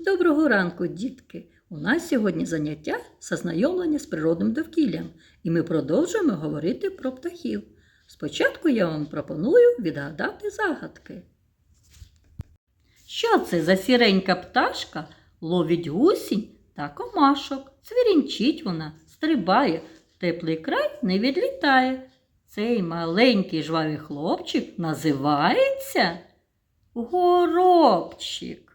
Доброго ранку, дітки! У нас сьогодні заняття з ознайомлення з природним довкіллям, і ми продовжуємо говорити про птахів. Спочатку я вам пропоную відгадати загадки. Що це за сіренька пташка ловить гусінь та комашок? Цвірінчить вона, стрибає, теплий край не відлітає. Цей маленький жвавий хлопчик називається горобчик.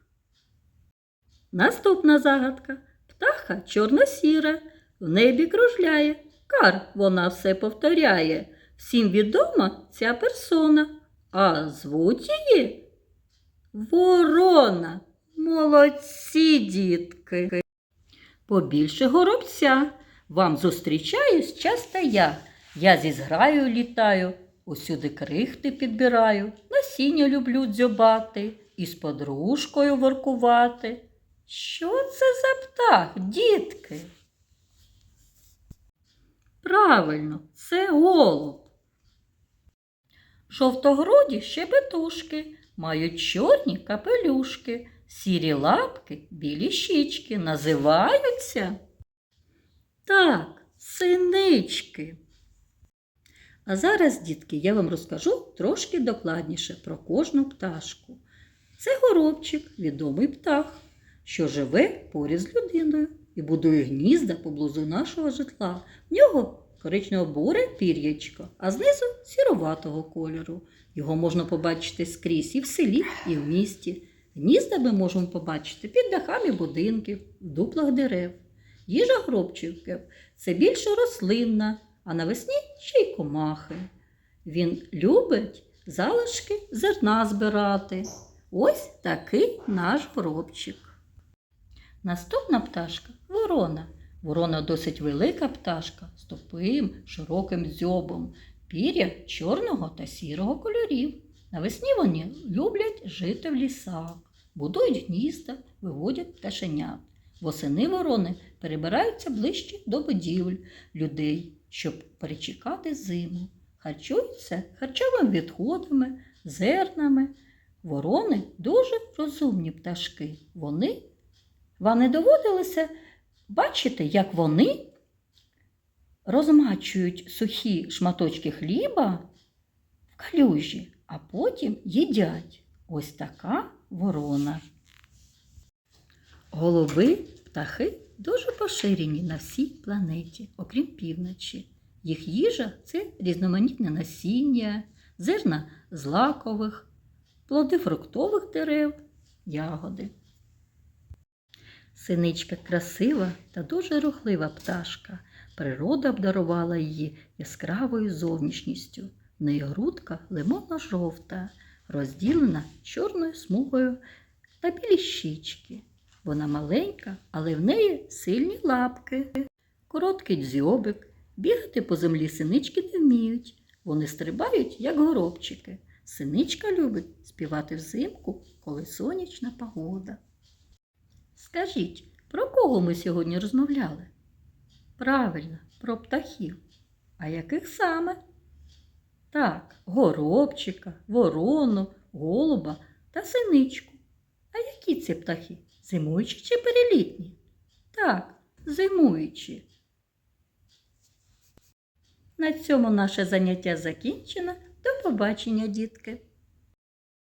Наступна загадка. Птаха чорно-сіра, в небі кружляє. Кар вона все повторяє. Всім відома ця персона, а звуть її Ворона. Молодці, дітки. Побільше горобця. Вам зустрічаюсь часто я. Я зі зграю літаю, усюди крихти підбираю, насіння люблю дзьобати і з подружкою воркувати. Що це за птах, дітки? Правильно, це голуб. Жовтогроді щебетушки, мають чорні капелюшки, сірі лапки, білі щічки називаються. Так, синички. А зараз, дітки, я вам розкажу трошки докладніше про кожну пташку. Це горобчик, відомий птах, що живе поряд з людиною і будує гнізда поблизу нашого житла. В нього коричнево-буре пір'ячко, а знизу сіроватого кольору. Його можна побачити скрізь і в селі, і в місті. Гнізда ми можемо побачити під дахами будинків, в дуплах дерев. Їжа гробчиків це більше рослинна, а навесні ще й комахи. Він любить залишки зерна збирати. Ось такий наш гробчик. Наступна пташка ворона. Ворона досить велика пташка з тупим, широким дзьобом, пір'я чорного та сірого кольорів. Навесні вони люблять жити в лісах, будують гнізда, виводять пташенят. Восени ворони перебираються ближче до будівель людей, щоб перечекати зиму. Харчуються харчовими відходами, зернами. Ворони дуже розумні пташки. Вони вам не доводилося бачити, як вони розмачують сухі шматочки хліба в калюжі, а потім їдять. Ось така ворона. Голуби, птахи дуже поширені на всій планеті, окрім півночі. Їх їжа це різноманітне насіння, зерна злакових, плоди фруктових дерев, ягоди. Синичка красива та дуже рухлива пташка. Природа обдарувала її яскравою зовнішністю. В неї грудка лимонно-жовта, розділена чорною смугою та білі щічки. Вона маленька, але в неї сильні лапки, короткий дзьобик. Бігати по землі синички не вміють. Вони стрибають, як горобчики. Синичка любить співати взимку, коли сонячна погода. Скажіть, про кого ми сьогодні розмовляли? Правильно, про птахів. А яких саме? Так, горобчика, ворону, голуба та синичку. А які це птахи? Зимуючі чи перелітні? Так, зимуючі. На цьому наше заняття закінчено. До побачення, дітки!